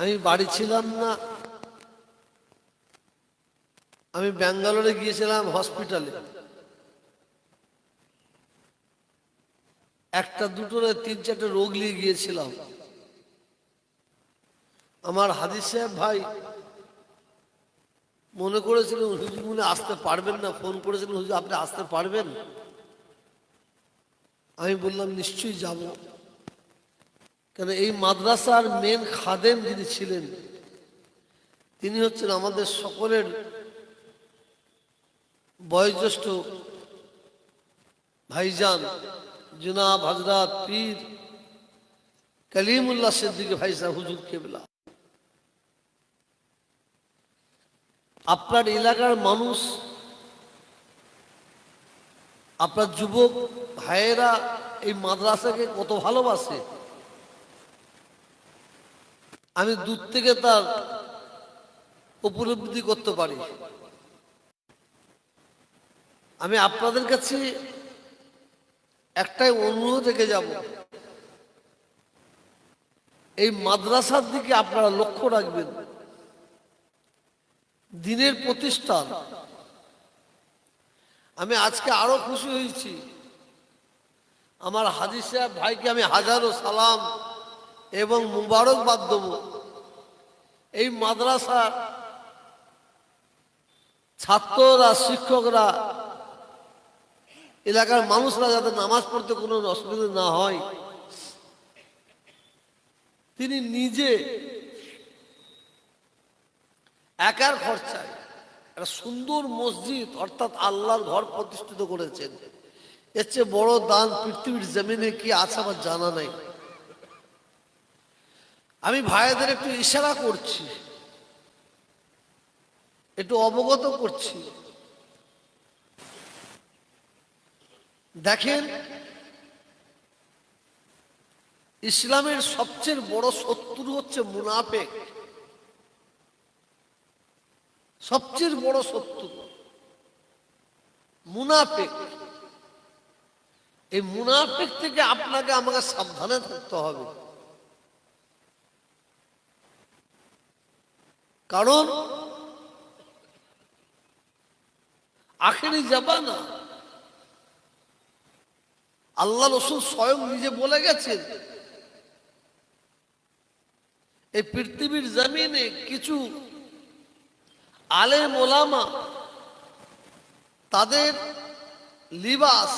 আমি বাড়ি ছিলাম না। আমি ব্যাঙ্গালোরে গিয়েছিলাম হসপিটালে। একটা দুটো তিন চারটে রোগ নিয়ে গিয়েছিলাম। আমার হাদিস সাহেব ভাই মনে করেছিলেন, হুজুর মনে আসতে পারবেন না। ফোন করেছিলেন, হুজুর, আপনি আসতে পারবেন? আমি বললাম, নিশ্চয়ই যাব। কেন এই মাদ্রাসার মেন খাদেম যিনি ছিলেন, তিনি হচ্ছেন আমাদের সকলের বয়োজ্যেষ্ঠ ভাইজান, জুনাব হজরত পীর কলিমুল্লাহ সিদ্দিক ভাই সাহেব, হুজুর কেবলা। আপনার এলাকার মানুষ, আপনার যুবক, ভাইয়েরা এই মাদ্রাসাকে কত ভালোবাসে। আমি দূর থেকে তার উপলব্ধি করতে পারি। আমি আপনাদের কাছে একটাই অনুরোধ রেখে যাব। এই মাদ্রাসার দিকে আপনারা লক্ষ্য রাখবেন। দিনের প্রতিষ্ঠান। আমি আজকে আরও খুশি হয়েছি। আমার হাজি সাহেব ভাইকে আমি হাজারো সালাম এবং মুবারকবাদ দেব। এই মাদ্রাসা ছাত্ররা, শিক্ষকরা, এলাকার মানুষরা যাতে নামাজ পড়তে কোনো অসুবিধা না হয়, তিনি নিজে একার খরচায় একটা সুন্দর মসজিদ, অর্থাৎ আল্লাহর ঘর প্রতিষ্ঠিত করেছেন। এর চেয়ে বড় দান পৃথিবীর জমিনে কি আছে আমার জানা নাই। আমি ভাইদের একটু ইশারা করছি, একটু অবগত করছি। দেখেন, ইসলামের সবচেয়ে বড় শত্রু হচ্ছে মুনাফেক। সবচেয়ে বড় শত্রু মুনাফেক। এই মুনাফেক থেকে আপনাকে আমাকে সাবধানে থাকতে হবে। কারণ আখেরি জাবানা আল্লাহ রসুল স্বয়ং নিজে বলে গেছেন, এই পৃথিবীর জমিনে কিছু আলেম ওলামা তাদের লিবাস,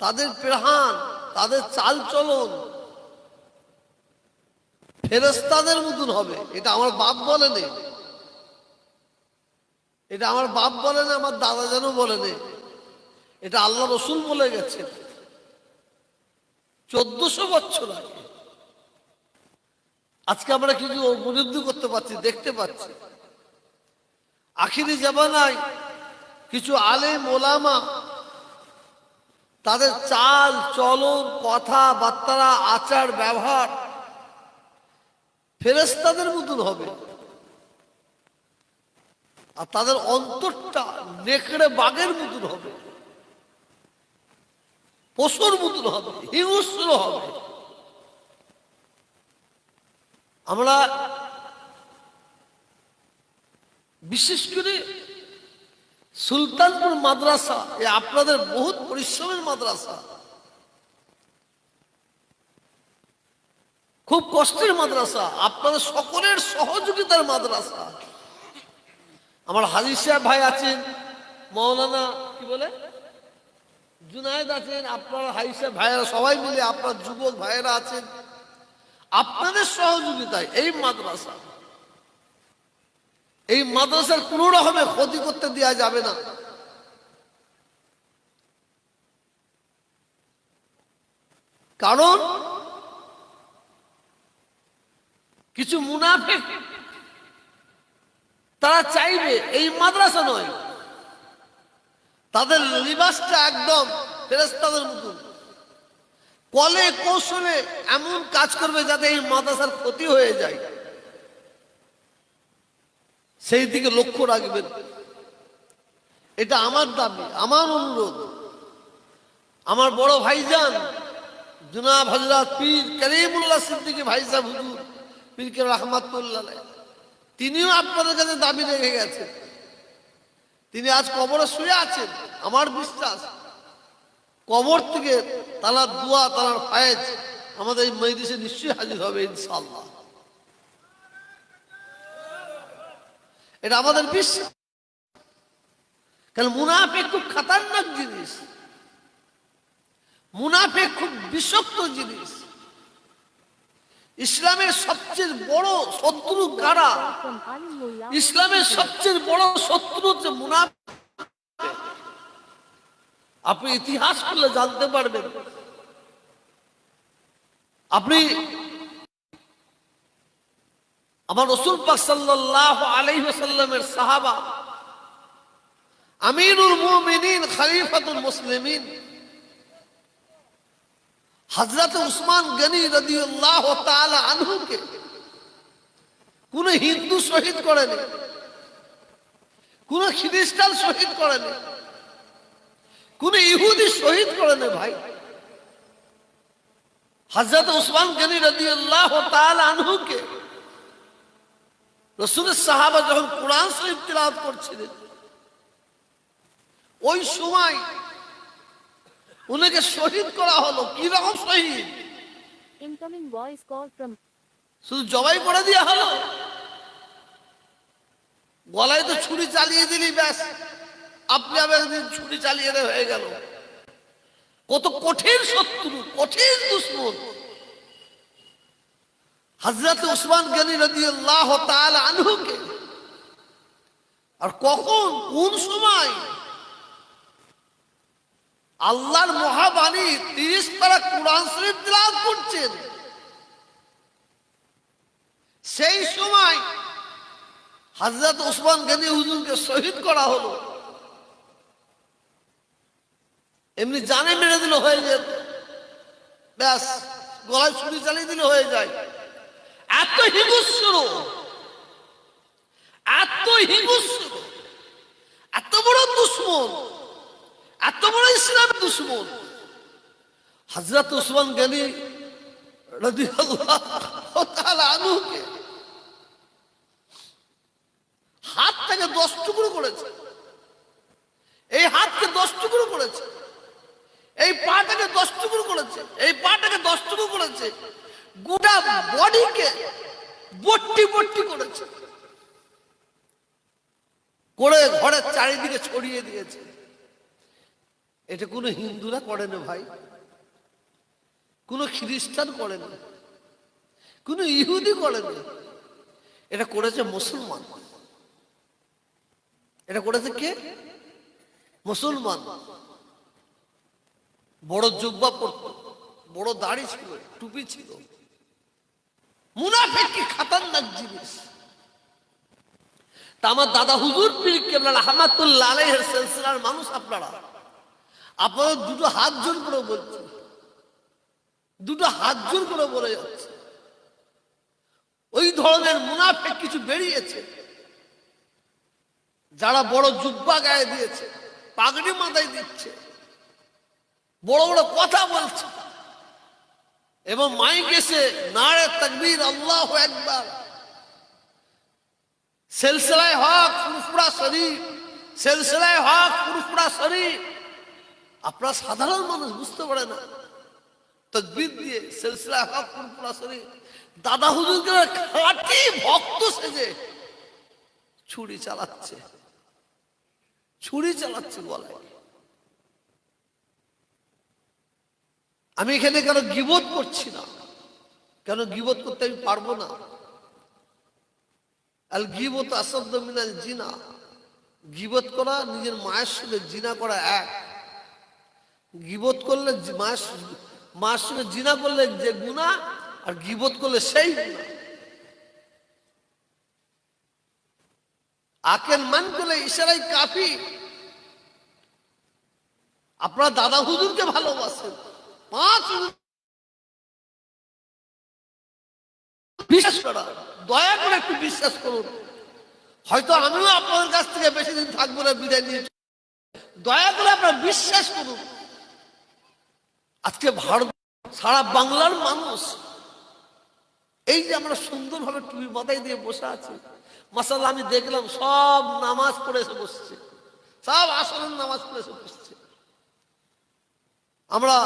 তাদের প্রাণ তাদের চাল চলন ফেরস্তাদের মতন হবে। এটা আমার বাপ বলেনি এটা আমার বাপ বলেনি আমার দাদা যেন বলেনি এটা আল্লাহ রসুল বলে গেছে। চোদ্দশো বছর আগে। আজকে আমরা কিছু উপলব্ধি করতে পারছি, দেখতে পাচ্ছি। আখিরি জামানায় কিছু আলেম, ওলামা তাদের চাল, চলন, কথা, বার্তারা, আচার, ব্যবহার ফেরেস্তাদের মতন হবে। আর তাদের অন্তরটা নেকড়ে বাঘের মতন হবে। পশুর মতন হবে, হিংস্র হবে। আমরা বিশেষ করে সুলতানপুর মাদ্রাসা, এ আপনাদের বহুত পরিশ্রমের মাদ্রাসা। খুব কষ্টের মাদ্রাসা, আপনাদের সকলের সহযোগিতার মাদ্রাসা। আমার হাজির সাহেব ভাই আছেন, মৌলানা, কি বলে? জুনায়েদ আছেন, আপনার হাই সাহেব ভাইয়েরা সবাই মিলে, আপনার যুবক ভাইয়েরা আছেন। আপনাদের সহযোগিতায় এই মাদ্রাসা। এই মাদ্রাসার কোন রকমে ক্ষতি করতে দেওয়া যাবে না। কারণ কিছু মুনাফে তারা চাইবে এই মাদ্রাসা নয়। তাদের লিবাসটা একদম ফেরেস্তাদের মতন। কলে কৌশলে এমন কাজ করবে যাতে এই মাদ্রাসার ক্ষতি হয়ে যায়। সেই দিকে লক্ষ্য রাখবেন। এটা আমার দাবি, আমার অনুরোধ। আমার বড় ভাইজান, জুনাব হজরত পীর করিমুল্লাহ সিদ্দিকী ভাই সাহেব হুজুর পীরকে রহমাতুল্লাহ তিনিও আপনাদের কাছে দাবি রেখে গেছেন। তিনি আজ কবরে শুয়ে আছেন, আমার বিশ্বাস। কবর থেকে তালার দোয়া, তালার ফায়েজ আমাদের এই মজলিসে নিশ্চয়ই হাজির হবে ইনশাল্লাহ এটা আমাদের বিশ্বাস। কারণ মুনাফে খুব খাতারনাক জিনিস। মুনাফে খুব বিষক্ত জিনিস। ইসলামের সবচেয়ে বড় শত্রু কারা. ইসলামের সবচেয়ে বড় শত্রু হচ্ছে মুনাফ আপনি ইতিহাস করলে জানতে পারবেন আপনি আমার রসুল পাক সাল্লাল্লাহু আলাইহি ওয়াসাল্লামের সাহাবা, আমিরুল মুমিনিন, খলিফাতুল মুসলিমিন হযরত উসমান গনি রাদিয়াল্লাহু তাআলা আনহুকে কোন হিন্দু শহীদ করেনি, কোন খ্রিস্টান শহীদ করেনি, কোন ইহুদি শহীদ করেনি ভাই। হজরত উসমান গনি রদি আল্লাহ আনহুকে রসুলের সাহাবা যখন কোরআন শরীফ তিলাওয়াত করছিলেন, ওই সময় উনাকে শহীদ করা হলো। কি রকম শহীদ? Incoming voice call from শুধু জবাই করে দেওয়া হলো? গলায় তো ছুরি চালিয়ে দিলি ব্যাস। আপনি আবার ছুরি চালিয়ে দিয়ে হয়ে গেল। কত কঠিন শত্রু কঠিন দুশ্মন। হজরত উসমান গনি রদি আল্লাহ আনহুকে। আর কখন কোন সময় আল্লাহর মহাবাণী তিরিশ তারা কোরআন শরীফ তিলাওয়াত করছেন। সেই সময় হাজরত ওসমান গনি হুজুরকে শহীদ করা হলো। এমনি জানে মেরে দিলে, হয়ে যেত। ব্যাস, গলায় ছুরি চালিয়ে দিলে হয়ে যায়। এত হিংস্র এত হিংস্র এত বড় দুশ্মন এত বড় ইসলাম দুশ্মন। হজরত রাদিয়াল্লাহু তাআলা হাত থেকে দশ টুকরো করেছে। এই হাতকে দশ টুকরো করেছে। এই পাটাকে দশ টুকরো করেছে। এই পাটাকে দশ টুকরো করেছে। গোটা বডিকে বট্টি বট্টি করেছে। করে ঘরের চারিদিকে ছড়িয়ে দিয়েছে। এটা কোনো হিন্দুরা করে না ভাই। কোনো খ্রিস্টান করে না। কোনো ইহুদি করে না। এটা করেছে মুসলমান। এটা করেছে কে? মুসলমান। বড় জুব্বা পরত, বড় দাড়ি ছিল, টুপি ছিল। মুনাফেক কি খাতারনাক জিনিস? তা আমার দাদা হুজুর পীর কেবলাল আহমাতুল্লাহ আলাইহির সিলসিলার মানুষ আপনারা। আপনারা দুটো হাত জোর করে বলছেন। দুটো হাত জোর করে বলে যাচ্ছে। ওই ধরনের মুনাফেক কিছু বেরিয়েছে। যারা বড় জুব্বা গায়ে দিয়েছে, পাগড়ি মাথায় দিচ্ছে, বড় বড় কথা বলছে। এবং মাইক এসে নারে তকবীর, আল্লাহ একবার সেলসেলায় হক, ফুরফুরা শরীফ, সেলসেলায় হক, ফুরফুরা শরীফ। আপনারা সাধারণ মানুষ, বুঝতে পারে না। দিয়ে দাদা হুজুরকে ভক্ত সেজে ছুরি চালাচ্ছে। ছুরি চালাচ্ছে গলায়। আমি এখানে কেন গিবোধ করছি না? কেন গিবোধ করতে আমি পারব না? আল গিবত আসাদ্দ মিনাল জিনা। গিবত করা, নিজের মায়ের সঙ্গে জিনা করা এক। গিবত করলে জি- মায়ের স- মায়ের সঙ্গে জিনা করলে যে গুণা, আর গিবত করলে সেই আকেল মান করলে ইশারাই কাফি। আপনার দাদা হুজুরকে ভালোবাসেন। পাঁচ বিশ্বাস করা। দয়া করে একটু বিশ্বাস করুন। হয়তো আমিও আপনাদের কাছ থেকে বেশি দিন থাকব না, বিদায় নিয়ে দয়া করে আপনারা বিশ্বাস করুন। আজকে ভারত, সারা বাংলার মানুষ, এই যে আমরা সুন্দরভাবে টুপি মাথায় দিয়ে বসে আছি মাসাল্লাহ আমি দেখলাম সব নামাজ পড়ে এসে বসছে, সব আসলের নামাজ পড়ে এসে বসছে। আমরা